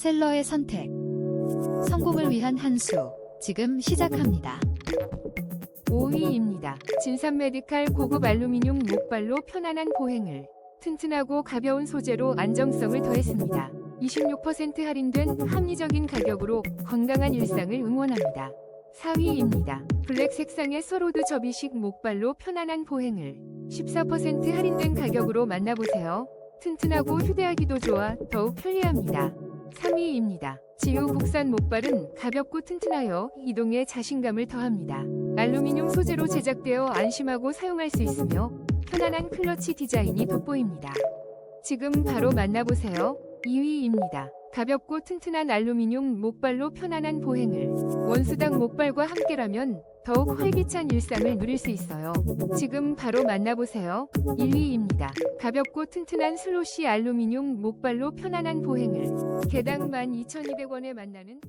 셀러의 선택. 성공을 위한 한 수. 지금 시작합니다. 5위입니다. 진산 메디칼 고급 알루미늄 목발로 편안한 보행을 튼튼하고 가벼운 소재로 안정성을 더했습니다. 26% 할인된 합리적인 가격으로 건강한 일상을 응원합니다. 4위입니다. 블랙 색상의 서로드 접이식 목발로 편안한 보행을 14% 할인된 가격으로 만나보세요. 튼튼하고 휴대하기도 좋아 더욱 편리합니다. 3위입니다. 지우 국산 목발은 가볍고 튼튼하여 이동에 자신감을 더합니다. 알루미늄 소재로 제작되어 안심하고 사용할 수 있으며 편안한 클러치 디자인이 돋보입니다. 지금 바로 만나보세요. 2위입니다. 가볍고 튼튼한 알루미늄 목발로 편안한 보행을 원수당 목발과 함께라면 더욱 활기찬 일상을 누릴 수 있어요. 지금 바로 만나보세요. 1위입니다. 가볍고 튼튼한 슬롯시 알루미늄 목발로 편안한 보행을 개당 12,200원에 만나는